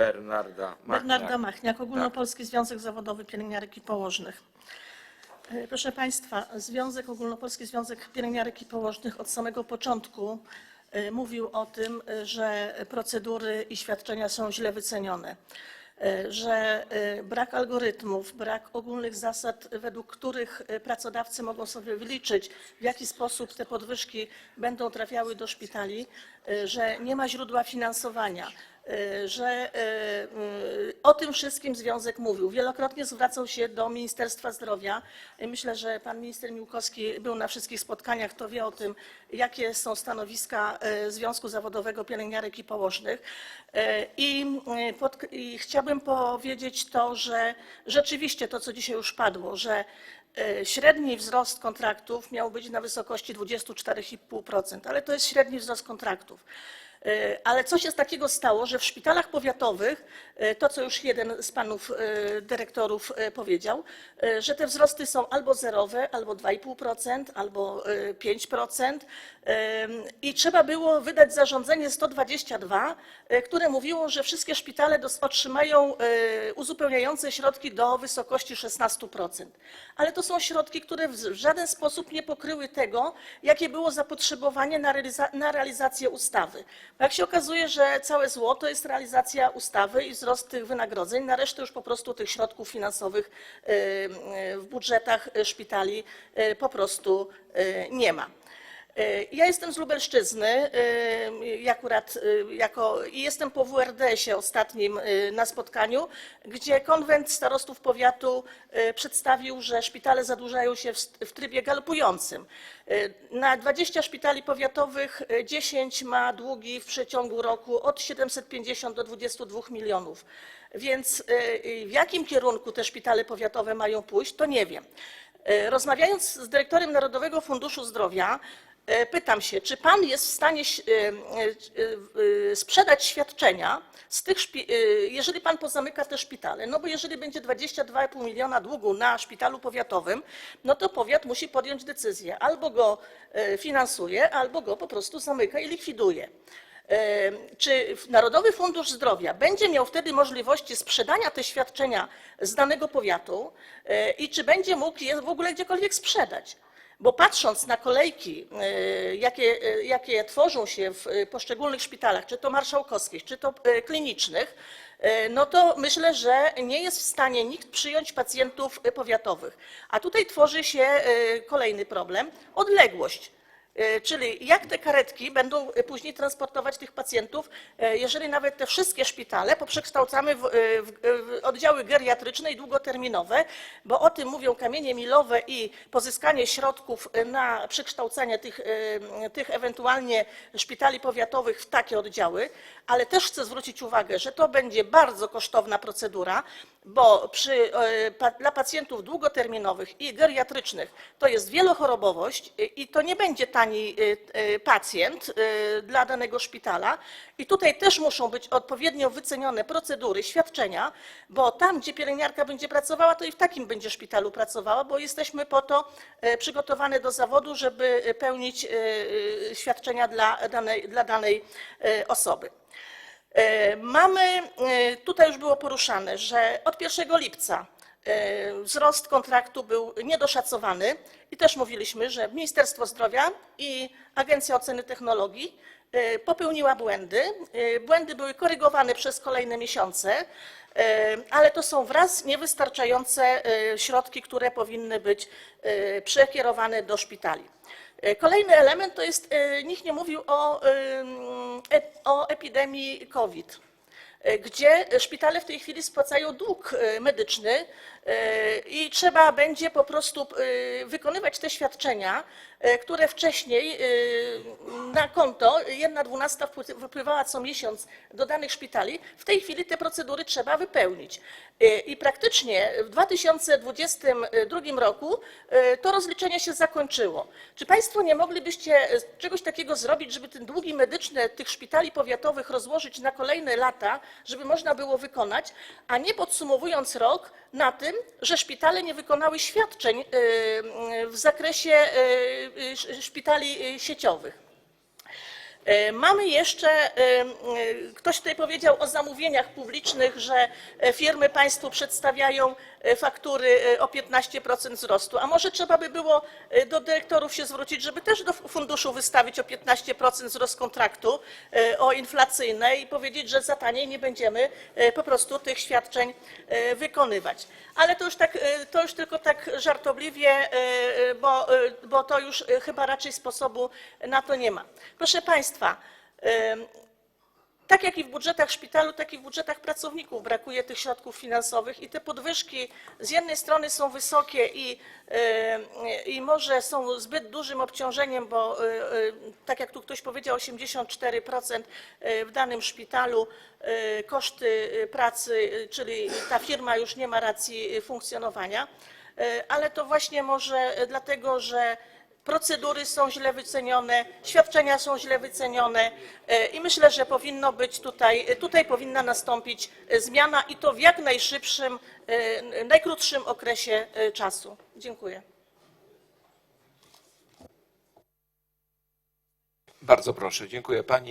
Bernarda Machniak. Bernarda Machniak, Ogólnopolski Związek Zawodowy Pielęgniarek i Położnych. E, Proszę Państwa, Związek Ogólnopolski Związek Pielęgniarek i Położnych od samego początku e, mówił o tym, że procedury i świadczenia są źle wycenione, e, że brak algorytmów, brak ogólnych zasad, według których pracodawcy mogą sobie wyliczyć, w jaki sposób te podwyżki będą trafiały do szpitali, że nie ma źródła finansowania, że e, e, o tym wszystkim związek mówił. Wielokrotnie zwracał się do Ministerstwa Zdrowia. Myślę, że pan minister Miłkowski był na wszystkich spotkaniach, to wie o tym, jakie są stanowiska Związku Zawodowego Pielęgniarek i Położnych. I, pod, I chciałabym powiedzieć to, że rzeczywiście to, co dzisiaj już padło, że średni wzrost kontraktów miał być na wysokości 24,5%, ale to jest średni wzrost kontraktów. E, Ale co się takiego stało, że w szpitalach powiatowych, e, to co już jeden z panów e, dyrektorów powiedział, że te wzrosty są albo zerowe, albo 2,5%, albo e, 5%. e, I trzeba było wydać zarządzenie 122, e, które mówiło, że wszystkie szpitale otrzymają uzupełniające środki do wysokości 16%. Ale to są środki, które w żaden sposób nie pokryły tego, jakie było zapotrzebowanie na realizację ustawy. Jak się okazuje, że całe zło to jest realizacja ustawy i wzrost tych wynagrodzeń, na resztę już po prostu tych środków finansowych e, e, w budżetach szpitali e, po prostu nie ma. E, Ja jestem z Lubelszczyzny, e, i akurat e, jako, jestem po WRD-sie ostatnim na spotkaniu, gdzie konwent starostów powiatu przedstawił, że szpitale zadłużają się w, trybie galopującym. Na 20 szpitali powiatowych e, 10 ma długi w przeciągu roku od 750 do 22 milionów. Więc w jakim kierunku te szpitale powiatowe mają pójść, to nie wiem. Rozmawiając z dyrektorem Narodowego Funduszu Zdrowia, pytam się, czy pan jest w stanie e, e, e, sprzedać świadczenia z tych e, jeżeli pan pozamyka te szpitale, no bo jeżeli będzie 22,5 miliona długu na szpitalu powiatowym, no to powiat musi podjąć decyzję, albo go e, finansuje, albo go po prostu zamyka i likwiduje. E, Czy Narodowy Fundusz Zdrowia będzie miał wtedy możliwości sprzedania te świadczenia z danego powiatu e, i czy będzie mógł je w ogóle gdziekolwiek sprzedać? Bo patrząc na kolejki, e, jakie, e, jakie tworzą się w e, poszczególnych szpitalach, czy to marszałkowskich, czy to klinicznych, no to myślę, że nie jest w stanie nikt przyjąć pacjentów powiatowych. A tutaj tworzy się kolejny problem odległość. E, Czyli jak te karetki będą e, później transportować tych pacjentów, e, jeżeli nawet te wszystkie szpitale poprzekształcamy w, w, w oddziały geriatryczne i długoterminowe, bo o tym mówią kamienie milowe i pozyskanie środków na przekształcenie tych, tych ewentualnie szpitali powiatowych w takie oddziały, ale też chcę zwrócić uwagę, że to będzie bardzo kosztowna procedura, bo przy, e, dla pacjentów długoterminowych i geriatrycznych to jest wielochorobowość e, i to nie będzie tani e, pacjent dla danego szpitala. I tutaj też muszą być odpowiednio wycenione procedury, świadczenia, bo tam, gdzie pielęgniarka będzie pracowała, to i w takim będzie szpitalu pracowała, bo jesteśmy po to przygotowane do zawodu, żeby pełnić świadczenia dla danej, dla danej osoby. E, Mamy, e, tutaj już było poruszane, że od 1 lipca wzrost kontraktu był niedoszacowany i też mówiliśmy, że Ministerstwo Zdrowia i Agencja Oceny Technologii e, popełniła błędy. E, Błędy były korygowane przez kolejne miesiące, e, ale to są wraz niewystarczające e, środki, które powinny być e, przekierowane do szpitali. E, Kolejny element to jest, e, nikt nie mówił o, e- o epidemii COVID, e, gdzie szpitale w tej chwili spłacają dług e, medyczny e, i trzeba będzie po prostu e, wykonywać te świadczenia, e, które wcześniej e, na konto jedna dwunasta wpły- wypływała co miesiąc do danych szpitali. W tej chwili te procedury trzeba wypełnić. E, I praktycznie w 2022 roku e, to rozliczenie się zakończyło. Czy Państwo nie moglibyście e, czegoś takiego zrobić, żeby ten długi medyczne tych szpitali powiatowych rozłożyć na kolejne lata, żeby można było wykonać, a nie podsumowując rok na tym, że szpitale nie wykonały świadczeń e, w zakresie e, szpitali e, sieciowych? E, Mamy jeszcze, e, e, ktoś tutaj powiedział o zamówieniach publicznych, że firmy państwu przedstawiają faktury o 15% wzrostu. A może trzeba by było do dyrektorów się zwrócić, żeby też do funduszu wystawić o 15% wzrost kontraktu o inflacyjne i powiedzieć, że za taniej nie będziemy po prostu tych świadczeń wykonywać. Ale to już, tak, to już tylko tak żartobliwie, bo, bo to już chyba raczej sposobu na to nie ma. Proszę Państwa, e, tak jak i w budżetach szpitalu, tak i w budżetach pracowników brakuje tych środków finansowych i te podwyżki z jednej strony są wysokie i, i może są zbyt dużym obciążeniem, bo e, e, tak jak tu ktoś powiedział, 84% w danym szpitalu koszty pracy, czyli ta firma już nie ma racji funkcjonowania, ale to właśnie może dlatego, że procedury są źle wycenione, świadczenia są źle wycenione e, i myślę, że powinno być tutaj, tutaj powinna nastąpić e, zmiana i to w jak najszybszym, e, najkrótszym okresie e, czasu. Dziękuję. Bardzo proszę, dziękuję pani.